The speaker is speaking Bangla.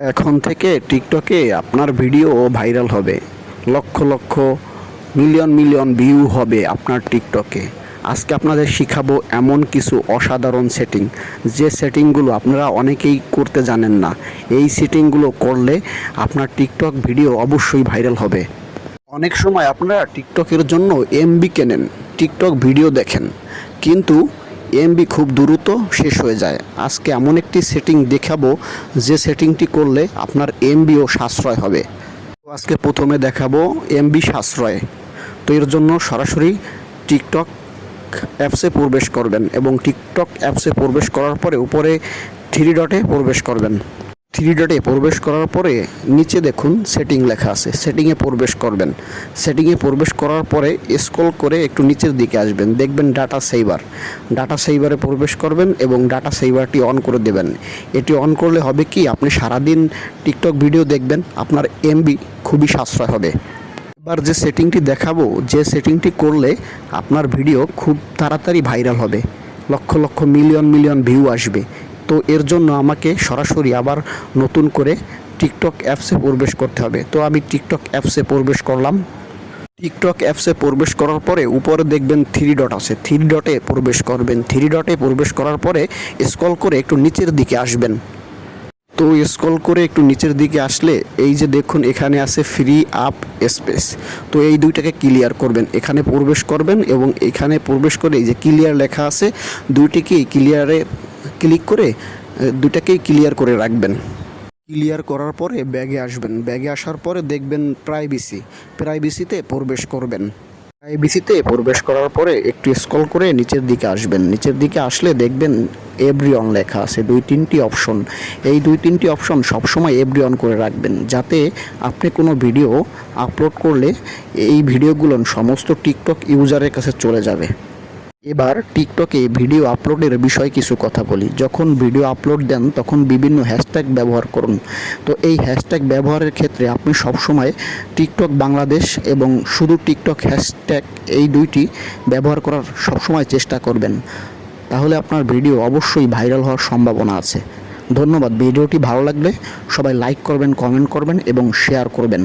এখন থেকে টিকটকে আপনার ভিডিও ভাইরাল হবে। Lakh lakh, million million view হবে আপনার টিকটকে। আজকে আপনাদের শিখাবো এমন কিছু অসাধারণ সেটিং। যে সেটিংগুলো আপনারা অনেকেই করতে জানেন না। এই সেটিংগুলো করলে আপনার টিকটক ভিডিও অবশ্যই ভাইরাল হবে। অনেক সময় আপনারা টিকটকের জন্য এমবি কেনেন টিকটক ভিডিও দেখেন। কিন্তু এমবি খুব দ্রুত শেষ হয়ে যায়। আজকে এমন একটি সেটিং দেখাবো, যে সেটিংটি করলে আপনার এমবিও সাশ্রয় হবে। আজকে প্রথমে দেখাবো এমবি সাশ্রয়। তো এর জন্য সরাসরি টিকটক অ্যাপসে প্রবেশ করবেন এবং টিকটক অ্যাপসে প্রবেশ করার পরে উপরে থ্রি ডটে প্রবেশ করবেন। থ্রি ডটে প্রবেশ করার পরে নিচে দেখুন সেটিং লেখা আছে। সেটিংয়ে প্রবেশ করবেন। সেটিংয়ে প্রবেশ করার পরে স্ক্রল করে একটু নিচের দিকে আসবেন। দেখবেন ডাটা সেইভার ডাটা সেইভারে প্রবেশ করবেন এবং ডাটা সেইভারটি অন করে দেবেন। এটি অন করলে হবে কি? আপনি সারাদিন টিকটক ভিডিও দেখবেন, আপনার এমবি খুবই সাশ্রয় হবে। এবার যে সেটিংটি দেখাবো, যে সেটিংটি করলে আপনার ভিডিও খুব তাড়াতাড়ি ভাইরাল হবে। Lakh lakh million million view আসবে। তো এর জন্য আমাকে সরাসরি আবার নতুন করে টিকটক অ্যাপসে প্রবেশ করতে হবে। তো আমি টিকটক অ্যাপসে প্রবেশ করলাম। টিকটক অ্যাপসে প্রবেশ করার পরে উপরে দেখবেন থ্রি ডট আছে। থ্রি ডটে প্রবেশ করবেন। থ্রি ডটে প্রবেশ করার পরে স্ক্রল করে একটু নিচের দিকে আসবেন। তো স্ক্রল করে একটু নিচের দিকে আসলে এই যে দেখুন এখানে আছে ফ্রি আপ স্পেস তো এই দুইটাকে ক্লিয়ার করবেন। এখানে প্রবেশ করবেন এবং এখানে প্রবেশ করে এই যে ক্লিয়ার লেখা আছে, দুইটিকেই ক্লিয়ারে ক্লিক করে দুটাকেই ক্লিয়ার করে রাখবেন। ক্লিয়ার করার পরে ব্যাগে আসবেন। ব্যাগে আসার পরে দেখবেন প্রাইভেসি প্রাইভেসিতে প্রবেশ করবেন। প্রাইভেসিতে প্রবেশ করার পরে একটু স্ক্রল করে নিচের দিকে আসবেন। নিচের দিকে আসলে দেখবেন এভরি অন লেখা আছে, দুই তিনটি অপশন এই দুই তিনটি অপশন সবসময় এভরি অন করে রাখবেন, যাতে আপনি কোনো ভিডিও আপলোড করলে এই ভিডিওগুলো সমস্ত টিকটক ইউজারের কাছে চলে যাবে। এবার টিকটকে ভিডিও আপলোডের বিষয়ে কিছু কথা বলি। যখন ভিডিও আপলোড দেন, তখন বিভিন্ন হ্যাশট্যাগ ব্যবহার করুন। তো এই হ্যাশট্যাগ ব্যবহারের ক্ষেত্রে আপনি সবসময় টিকটক বাংলাদেশ এবং শুধু টিকটক হ্যাশট্যাগ এই দুইটি ব্যবহার করার সবসময় চেষ্টা করবেন। তাহলে আপনার ভিডিও অবশ্যই ভাইরাল হওয়ার সম্ভাবনা আছে। ধন্যবাদ। ভিডিওটি ভালো লাগলে সবাই লাইক করবেন, কমেন্ট করবেন এবং শেয়ার করবেন।